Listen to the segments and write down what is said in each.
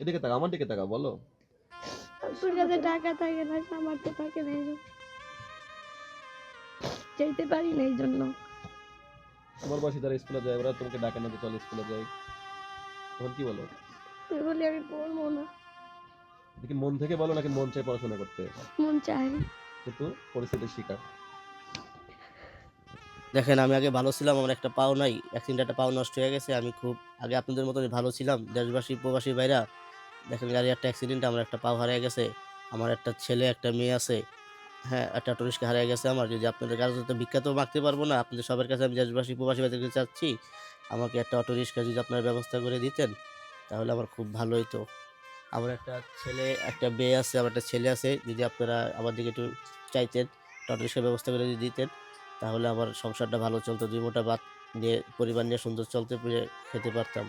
এদিকে তাকা আমার দিকে তাকা বলো। তোর কাছে টাকা থাকে না সামর্থ্য থাকে না। যেতে পারি না এই জন্য তোমার বয়সী যারা স্কুলে যায় ওরা তোমাকে ডাকে না যে চল স্কুলে যাই। তখন কি বলো? আমি বলি আমি পড়ব না। দেখি মন থেকে বলো নাকি মন চাই পড়াশোনা করতে? মন চাই কিন্তু পরিস্থিতির শিকার। দেখেন আমি আগে ভালো ছিলাম আমার একটা পাও নাই অ্যাক্সিডেন্ট একটা পাও নষ্ট হয়ে গেছে আমি খুব আগে আপনাদের মতনই ভালো ছিলাম দেশবাসী প্রবাসী ভাইরা। দেখেন গাড়ি, একটা অ্যাক্সিডেন্ট আমার একটা পাও হারিয়ে গেছে, আমার একটা ছেলে, একটা মেয়ে আছে হ্যাঁ একটা টুরিস্টকে হারিয়ে গেছে আমার, যদি আপনাদের কাছে তো বিখ্যাত মাখতে পারব না, আপনাদের সবার কাছে আমি দেশবাসী, প্রবাসী ভাইদের চাচ্ছি আমাকে একটা অটো রিক্সা যদি আপনারা ব্যবস্থা করে দিতেন, তাহলে আমার খুব ভালো হতো আমার একটা ছেলে, একটা মেয়ে আছে, আমার একটা ছেলে আছে, যদি আপনারা আমার দিকে একটু চাইতেন অটো রিক্সার ব্যবস্থা করে যদি দিতেন, তাহলে আমার সংসারটা ভালো চলতো, দুই মোটা ভাত নিয়ে, পরিবার নিয়ে সুন্দর চলতে পেরে খেতে পারতাম।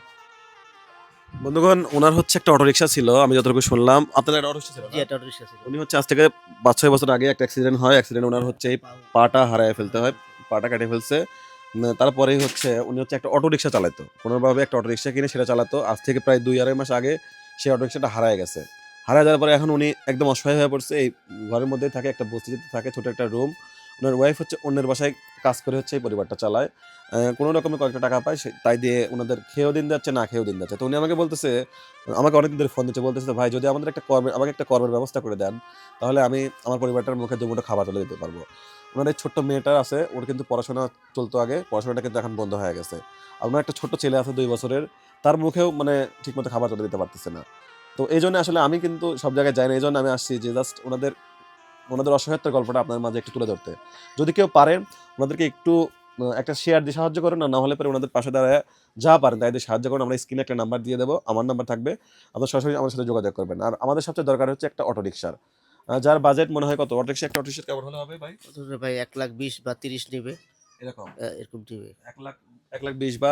বন্ধুগণ ওনার হচ্ছে একটা অটোরিকশা ছিল আমি যতটুকু শুনলাম। আপনার একটা অটোরিকশা ছিল ছিল। উনি হচ্ছে আজ থেকে পাঁচ ছয় বছর আগে একটা অ্যাক্সিডেন্ট হয়। অ্যাক্সিডেন্ট ওনার হচ্ছে এই পাটা হারায় ফেলতে হয় পাটা কেটে ফেলছে। উম, তারপরেই হচ্ছে উনি হচ্ছে একটা অটো রিক্সা চালাতো কোনোভাবে একটা অটো রিক্সা কিনে সেটা চালাতো। আজ থেকে প্রায় দুই আড়াই মাস আগে সেই অটো রিক্সাটা হারায় গেছে। হারায় যাওয়ার পরে এখন উনি একদম অসহায় হয়ে পড়ছে। এই ঘরের মধ্যে থাকে একটা বস্তিতে থাকে ছোট একটা রুম ওনার ওয়াইফ হচ্ছে, অন্যের বাসায় কাজ করে হচ্ছে এই পরিবারটা চালায়। কোনো রকমের কয়েকটা টাকা পায় তাই দিয়ে ওনাদের খেয়েও দিন যাচ্ছে, না খেয়েও দিন যাচ্ছে। তো উনি আমাকে বলতেছে, আমাকে অনেকদিন ধরে ফোন দিচ্ছে, বলতেছে, ভাই, যদি আমাদের একটা কর্মের আমাকে একটা কর্মের ব্যবস্থা করে দেন, তাহলে আমি আমার পরিবারটার মুখে দুমুটো খাবার তুলে দিতে পারব। ওনার এই ছোট্ট মেয়েটা আছে, ওর কিন্তু পড়াশোনা চলতো আগে, পড়াশোনাটা কিন্তু এখন বন্ধ হয়ে গেছে। আর ওনার একটা ছোট্ট ছেলে আছে দুই বছরের, তার মুখেও মানে ঠিকমতো খাবার তুলে দিতে পারতেছে না। তো এই জন্য আসলে আমি কিন্তু সব জায়গায় যাই না, এই জন্য আমি আসছি যে জাস্ট ওনাদের ওনাদের অসহায়তার গল্পটা আপনার মাঝে একটু তুলে ধরতে। যদি কেউ পারেন ওনাদেরকে একটু একটা শেয়ার দিয়ে সাহায্য করেন না না হলে পরে ওনাদের পাশে দাঁড়ায় যা পারেন তাই দিয়ে সাহায্য করেন। আমরা স্ক্রিনে একটা নাম্বার দিয়ে দেবো আমার নাম্বার থাকবে। আপনার সরাসরি আমার সাথে যোগাযোগ করবেন। আর আমাদের সবচেয়ে দরকার হচ্ছে একটা অটো রিক্সার যার বাজেট মনে হয় কত? অটো রিক্সা একটা অটো রিক্সা কেমন হলে হবে ভাই? ভাই এক লাখ বিশ বা তিরিশ নেবে। এরকম? এরকম নেবে এক লাখ এক লাখ বিশ বা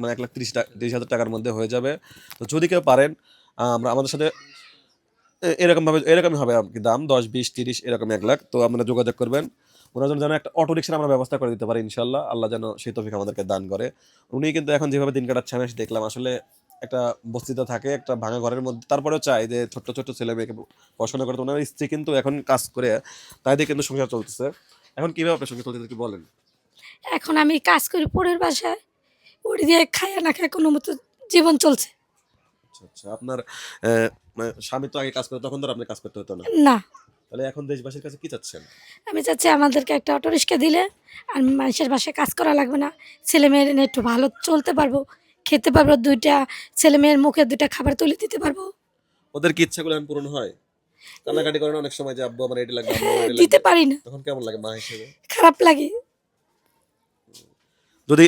মানে এক লাখ তিরিশ তিরিশ হাজার টাকার মধ্যে হয়ে যাবে। তো যদি কেউ পারেন আমরা আমাদের সাথে এরকমভাবে, এরকমই হবে আর কি দাম, দশ, বিশ, তিরিশ, এরকম এক লাখ। তো আপনারা যোগাযোগ করবেন। ওনার জন্য যেন একটা অটো রিক্সার আমরা ব্যবস্থা করে দিতে পারি ইনশাল্লাহ আল্লাহ যেন সেই তফিক আমাদেরকে দান করে। উনি কিন্তু এখন যেভাবে দিন কাটাচ্ছে আমি দেখলাম আসলে একটা বস্তিতে থাকে, একটা ভাঙা ঘরের মধ্যে। তারপরেও চাই যে ছোট্ট ছোট্ট ছেলে মেয়েকে পড়াশোনা করতে। ওনার স্ত্রী কিন্তু এখন কাজ করে, তাই দিয়ে কিন্তু সংসার চলতেছে। এখন কীভাবে আপনার সঙ্গে চলতেছে, একটু বলেন। এখন আমি কাজ করি, পরের বাসায়। ওটি দিয়ে খায় না, খায় কোনো মতো জীবন চলছে। আচ্ছা আপনার মানে স্বামী তো আগে কাজ করে তখন তো আপনি কাজ করতে হতো না। না। তাহলে এখন দেশবাসীর কাছে কি চাচ্ছেন? আমি চাচ্ছি আমাদেরকে একটা অটো রিক্সা দিলে আর মানুষের বাসায় কাজ করা লাগবে না। ছেলে মেয়ের একটু ভালো চলতে পারব খেতে পারব দুইটা ছেলে মেয়ের মুখে দুইটা খাবার তুলে দিতে পারব। ওদের কি ইচ্ছাগুলো এখন পূরণ হয়? কান্নাকাটি করেন অনেক সময় যে আব্বু আমার এটি লাগবে। দিতে পারি না। তখন কেমন লাগে মা হিসেবে? খারাপ লাগে। যদি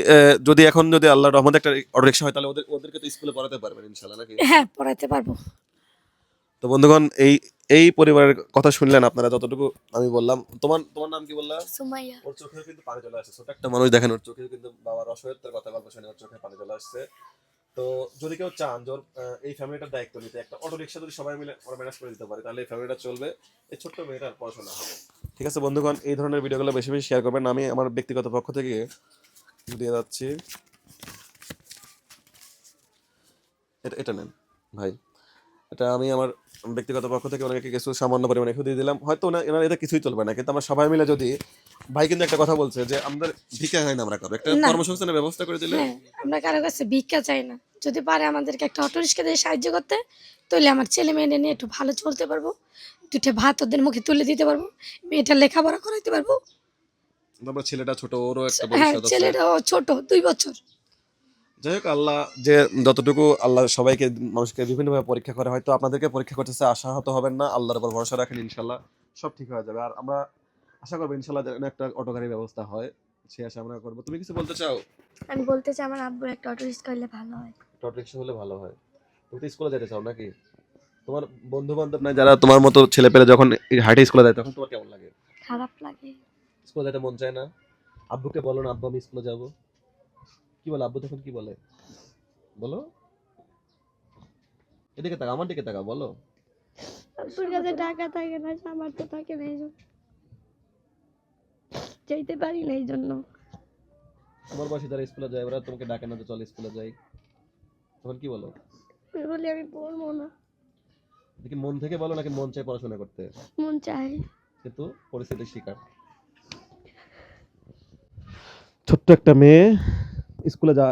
যদি এখন যদি আল্লাহ রহমত একটা অটো রিক্সা হয় তাহলে ওদের ওদেরকে তো স্কুলে পড়াতে পারবেন ইনশাল্লাহ নাকি? হ্যাঁ পড়াতে পারব। তো বন্ধুগণ এই এই পরিবারের কথা শুনলেন আপনারা যতটুকু আমি বললাম। তোমার তোমার নাম কি বললা? সুমাইয়া। ওর চোখেও কিন্তু পানি চলে আসছে। ছোট একটা মানুষ দেখেন ওর চোখে কিন্তু বাবার অসহায়তার কথা গল্প শুনে ওর চোখে পানি চলে আসছে। তো যদি কেউ চান যে এই ফ্যামিলিটার দায়িত্ব নিতে একটা অটো রিক্সা যদি সবাই মিলে ওরা ম্যানেজ করে দিতে পারে তাহলে এই ফ্যামিলিটা চলবে এই ছোট্ট মেয়েটার পড়াশোনা হবে। ঠিক আছে বন্ধুগণ এই ধরনের ভিডিওগুলো বেশি বেশি শেয়ার করবেন। আমি আমার ব্যক্তিগত পক্ষ থেকে দিয়ে যাচ্ছি। এটা এটা নেন ভাই। এটা আমি আমার ব্যক্তিগত পক্ষ থেকে ওনাকে কিছু সামান্য পরিমাণে একটু দিয়ে দিলাম। হয়তো ওনা এনার এটা কিছুই চলবে না কিন্তু আমরা সবাই মিলে যদি ভাই কিন্তু একটা কথা বলছে যে আমাদের ভিক্ষা হয় না আমরা কারও। একটা কর্মসংস্থানের ব্যবস্থা করে দিলে। হ্যাঁ আমরা কারও কাছে ভিক্ষা চাই না। যদি পারে আমাদেরকে একটা অটো রিক্সা দিয়ে সাহায্য করতে তাহলে আমার ছেলে মেয়ে নিয়ে একটু ভালো চলতে পারব। দুটো ভাত ওদের মুখে তুলে দিতে পারব। মেয়েটা লেখাপড়া করাইতে পারব। তারপর ছেলেটা ছোট ওরও একটা হ্যাঁ ভবিষ্যৎ আছে। ছেলেটাও ছোট দুই বছর। যাই হোক আল্লাহ যে যতটুকু আল্লাহ সবাইকে মানুষকে বিভিন্নভাবে পরীক্ষা করে হয়তো আপনাদেরকে পরীক্ষা করতেছে আশাহত হবেন না আল্লাহর উপর ভরসা রাখেন ইনশাল্লাহ সব ঠিক হয়ে যাবে। আর আমরা আশা করব ইনশাল্লাহ যেন একটা অটো গাড়ির ব্যবস্থা হয় সে আশা আমরা করব। তুমি কিছু বলতে চাও? আমি বলতে চাই আমার আব্বুর একটা অটো রিক্সা হলে ভালো হয়। অটো রিক্সা হলে ভালো হয়। তুমি তো স্কুলে যেতে চাও নাকি? তোমার বন্ধু বান্ধব নাই যারা তোমার মতো ছেলে পেলে যখন হাইটে স্কুলে যায় তখন তোমার কেমন লাগে? খারাপ লাগে। স্কুলে যেতে মন চায় না। আব্বুকে বলো না আব্বু আমি স্কুলে যাব। কি বলে আব্বু তখন কি বলে? বলো। এদিকে তাকা আমার দিকে তাকা বলো। তোর কাছে টাকা থাকে না সামর্থ্য থাকে না এই জন্য যেতে পারি না এই জন্য তোমার বয়সী যারা স্কুলে যায় ওরা তোমাকে ডাকে না যে চল স্কুলে যাই। তখন কি বলো? আমি বলি আমি পড়ব না। দেখি মন থেকে বলো নাকি মন চাই পড়াশোনা করতে? মন চাই কিন্তু পরিস্থিতির শিকার। ছোট্ট একটা মেয়ে স্কুলে যা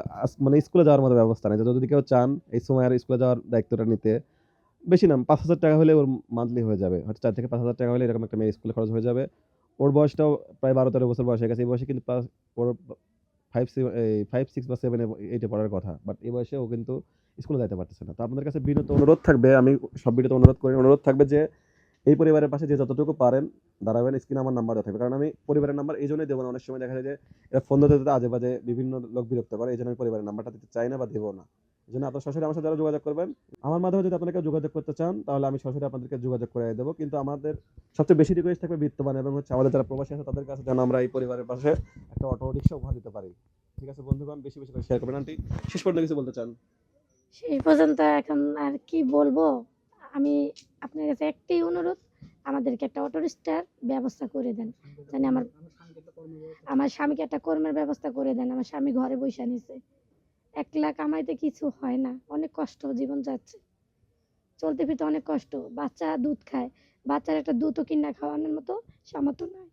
মানে স্কুলে যাওয়ার মতো ব্যবস্থা নেই। যদি কেউ চান এই সময় আর স্কুলে যাওয়ার দায়িত্বটা নিতে, বেশি না, পাঁচ হাজার টাকা হলে ওর মান্থলি হয়ে যাবে। হয়তো চার থেকে পাঁচ হাজার টাকা হলে এরকম একটা মেয়ে স্কুলে খরচ হয়ে যাবে। ওর বয়সটাও প্রায় বারো তেরো বছর বয়স হয়ে গেছে। এই বয়সে কিন্তু ওর ফাইভ এই ফাইভ সিক্স বা সেভেনে এইটে পড়ার কথা। বাট এই বয়সে ও কিন্তু স্কুলে যাইতে পারতেছে না। তো আপনাদের কাছে বিনত অনুরোধ থাকবে, আমি সব ভিডিওতে অনুরোধ করি। অনুরোধ থাকবে যে এই পরিবারের পাশে যে যতটুকু পারেন দাঁড়াবেন স্ক্রিনে আমার নাম্বার থাকবে। কারণ আমি পরিবারের নাম্বার এই জন্যই দেবো না, অনেক সময় দেখা যায় যে ফোন দিতে দিতে আজে বাজে বিভিন্ন লোক বিরক্ত করে, এই জন্য আমি পরিবারের নাম্বারটা দিতে চাই না বা দেবো না। এই জন্য আপনারা সরাসরি আমার সাথে যোগাযোগ করবেন, আমার মাধ্যমে যদি আপনারা কেউ যোগাযোগ করতে চান, তাহলে আমি সরাসরি আপনাদেরকে যোগাযোগ করে দেবো। কিন্তু আমাদের সবচেয়ে বেশি রিকোয়েস্ট থাকবে বিত্তবান এবং হচ্ছে আমাদের যারা প্রবাসী আছে, তাদের কাছে যেন আমরা এই পরিবারের পাশে একটা অটো রিক্সা উপহার দিতে পারি। ঠিক আছে বন্ধুগণ, বেশি বেশি শেয়ার করবেন। আন্টি, শেষ পর্যন্ত কিছু বলতে চান? সেই পর্যন্ত এখন আর কি বলব? আমি আপনার কাছে একটাই অনুরোধ আমাদেরকে একটা অটো রিক্সার ব্যবস্থা করে দেন। জানি আমার আমার স্বামীকে একটা কর্মের ব্যবস্থা করে দেন আমার স্বামী ঘরে বসে নিছে। একলা কামাইতে কিছু হয় না অনেক কষ্ট জীবন যাচ্ছে। চলতে ফিরতে অনেক কষ্ট বাচ্চা দুধ খায় বাচ্চার একটা দুধও কিনা খাওয়ানোর মতো সামর্থ্য নাই।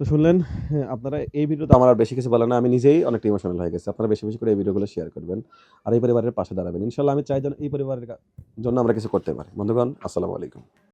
তো শুনলেন হ্যাঁ, আপনারা এই ভিডিওতে আমার আর বেশি কিছু বলে না আমি নিজেই অনেক ইমোশনাল হয়ে গেছি। আপনারা বেশি বেশি করে এই ভিডিওগুলো শেয়ার করবেন আর এই পরিবারের পাশে দাঁড়াবেন। ইনশাল্লাহ আমি চাই যেন এই পরিবারের জন্য আমরা কিছু করতে পারি। বন্ধুগণ আসসালামু আলাইকুম।